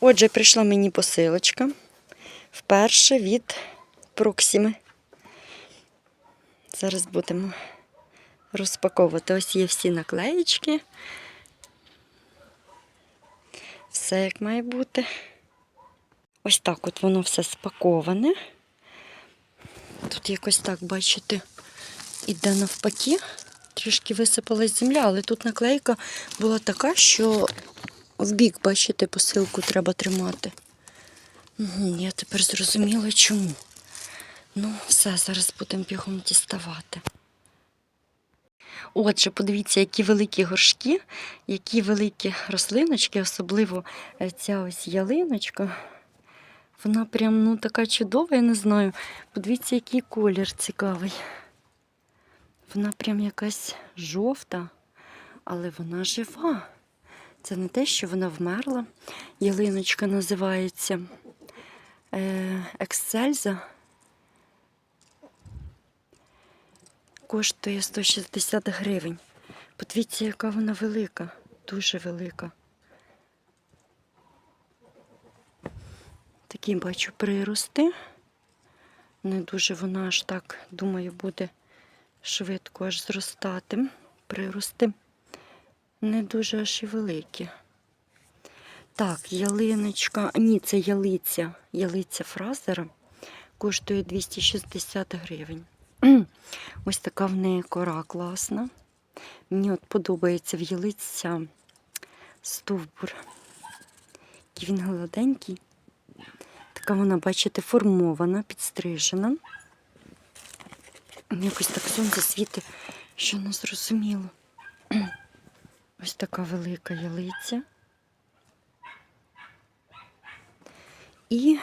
Отже, прийшла мені посилочка. Вперше від Проксіми. Зараз будемо розпаковувати. Ось є всі наклеїчки. Все як має бути. Ось так от воно все спаковане. Тут якось так, бачите, іде навпаки. Трішки висипалась земля, але тут наклейка була така, що в бік, бачите, посилку треба тримати. Я тепер зрозуміла, чому. Ну, все, зараз будемо бігом діставати. Отже, подивіться, які великі горшки, які великі рослиночки, особливо е, ця ось ялиночка. Вона прям ну, така чудова, я не знаю. Подивіться, який колір цікавий. Вона прям якась жовта, але вона жива. Це не те, що вона вмерла. Ялиночка називається е, Ексцельза. Коштує 160 гривень. Подивіться, яка вона велика, дуже велика. Такі бачу прирости. Не дуже вона аж так, думаю, буде швидко аж зростати. Прирости не дуже аж і великі. Так, ялиночка, ні, це ялиця. Ялиця фразера коштує 260 гривень. Ось така в неї кора класна. Мені от подобається в ялиця стовбур. Який він гладенький. Така вона, бачите, формована, підстрижена. Якось так сонце світить, що не зрозуміло. Ось така велика ялиця. І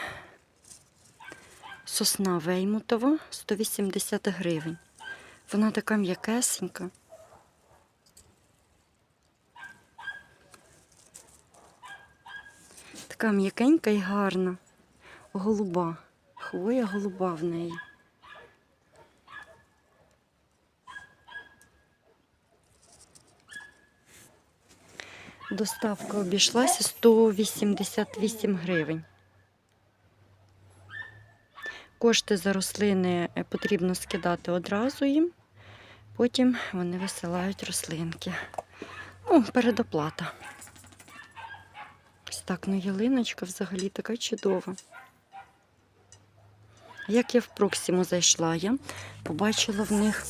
сосна Веймутова 180 гривень. Вона така м'якесенька. Така м'якенька і гарна. Голуба. Хвоя голуба в неї. Доставка обійшлася 188 гривень. Кошти за рослини е, потрібно скидати одразу їм, потім вони висилають рослинки. Ну, передоплата. Ось так, ну ялиночка взагалі така чудова. Як я в Проксиму зайшла, я побачила в них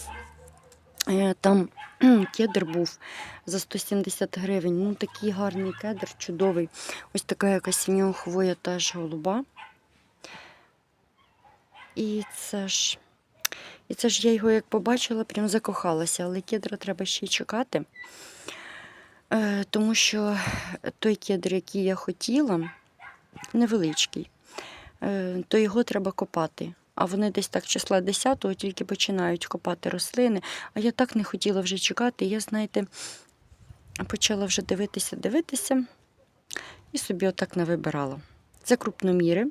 там кедр був за 170 гривень. Ну, такий гарний кедр, чудовий. Ось така якась в нього хвоя теж голуба. І це ж, і це ж я його як побачила, прям закохалася, але кедра треба ще й чекати. Е, тому що той кедр, який я хотіла, невеличкий, е, то його треба копати. А вони десь так числа 10-го тільки починають копати рослини. А я так не хотіла вже чекати. Я, знаєте, почала вже дивитися, дивитися і собі отак не вибирала. Це крупноміри,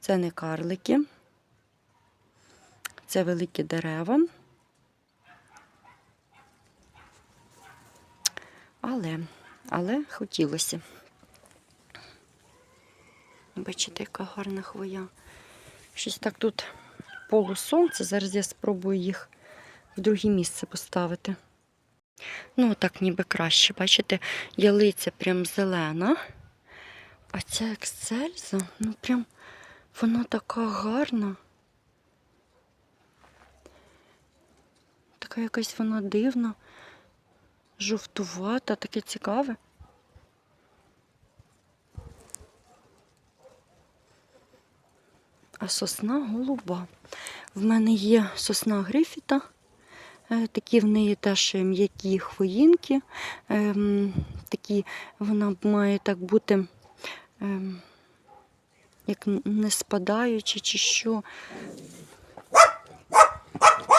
це не карлики, це великі дерева. Але, але хотілося. Бачите, яка гарна хвоя. Щось так тут полусонце. Зараз я спробую їх в друге місце поставити. Ну, так ніби краще. Бачите, ялиця прям зелена. А ця ексцельза, ну прям вона така гарна. Така якась вона дивна, жовтувата, таке цікаве. А сосна голуба. В мене є сосна грифіта. Е, Такі в неї теж м'які хвоїнки. Ем, Такі вона має так бути, ем, як не спадаючи чи що.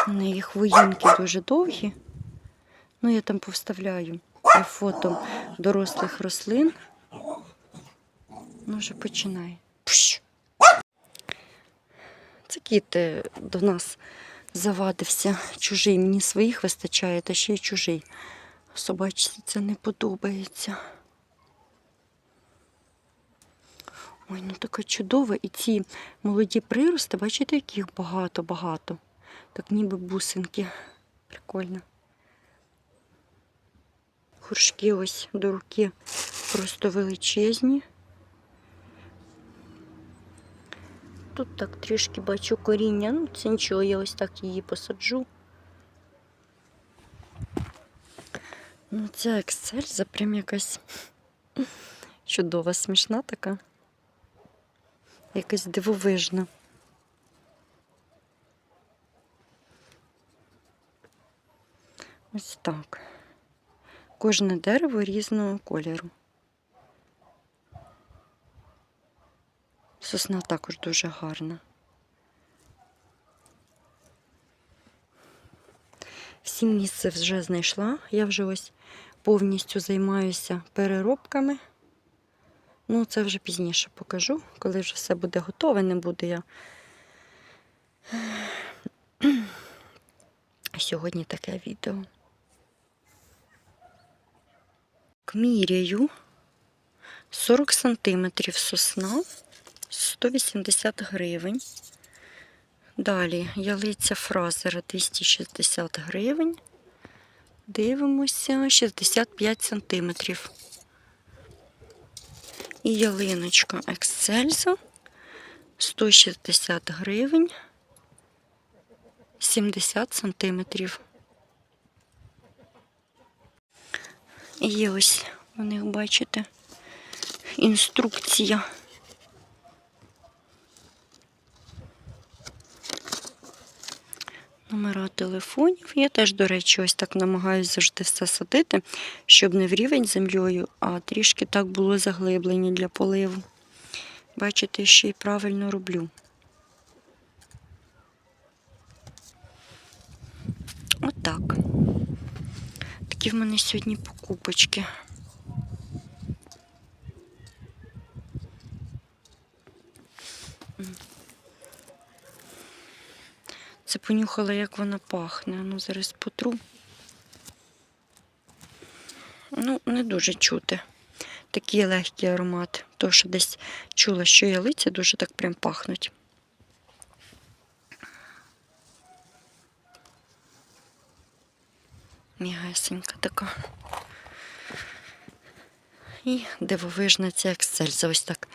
У неї хвоїнки дуже довгі. Ну, я там повставляю фото дорослих рослин. Ну, вже починає. Пш! Це кіт е, до нас завадився чужий. Мені своїх вистачає, та ще й чужий. Собачці це не подобається. Ой, ну така чудова. І ці молоді прирости, бачите, яких багато-багато. Так ніби бусинки. Прикольно. Горшки ось до руки просто величезні. Тут так трішки бачу коріння. Ну, це нічого, я ось так її посаджу. Ну, ця ексельза прям якась чудова, смішна така. Якась дивовижна. Ось так. Кожне дерево різного кольору. Сосна також дуже гарна. Всім місце вже знайшла. Я вже ось повністю займаюся переробками. Ну, це вже пізніше покажу, коли вже все буде готове, не буду я. Сьогодні таке відео. Міряю 40 сантиметрів сосна, 180 гривень. Далі ялиця фразера 260 гривень. Дивимося 65 сантиметрів. І ялиночка Ексельза 160 гривень 70 сантиметрів. І ось у них, бачите, інструкція. Телефонів. Я теж, до речі, ось так намагаюся завжди все садити, щоб не в рівень землею, а трішки так було заглиблення для поливу. Бачите, ще й правильно роблю. Отак. Такі в мене сьогодні покупочки. Це понюхала, як вона пахне. Ну, зараз потру. Ну, не дуже чути. Такий легкий аромат. То, що десь чула, що ялиці дуже так прям пахнуть. Мігесенька така. І дивовижна ця ексельза. Ось так.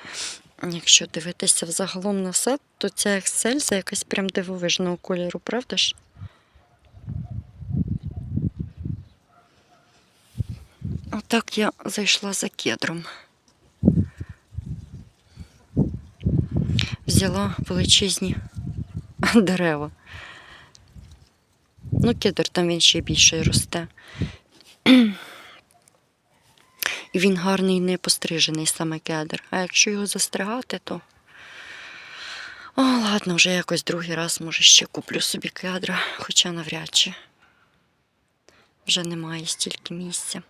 Якщо дивитися взагалом на все, то ця ексельза якась прям дивовижного кольору, правда ж? Отак я зайшла за кедром. Взяла величезні дерева. Ну, кедр там він ще більше росте. Він гарний не пострижений саме кедр. А якщо його застригати, то. О, ладно, вже якось другий раз, може, ще куплю собі кедра, хоча навряд чи вже немає стільки місця.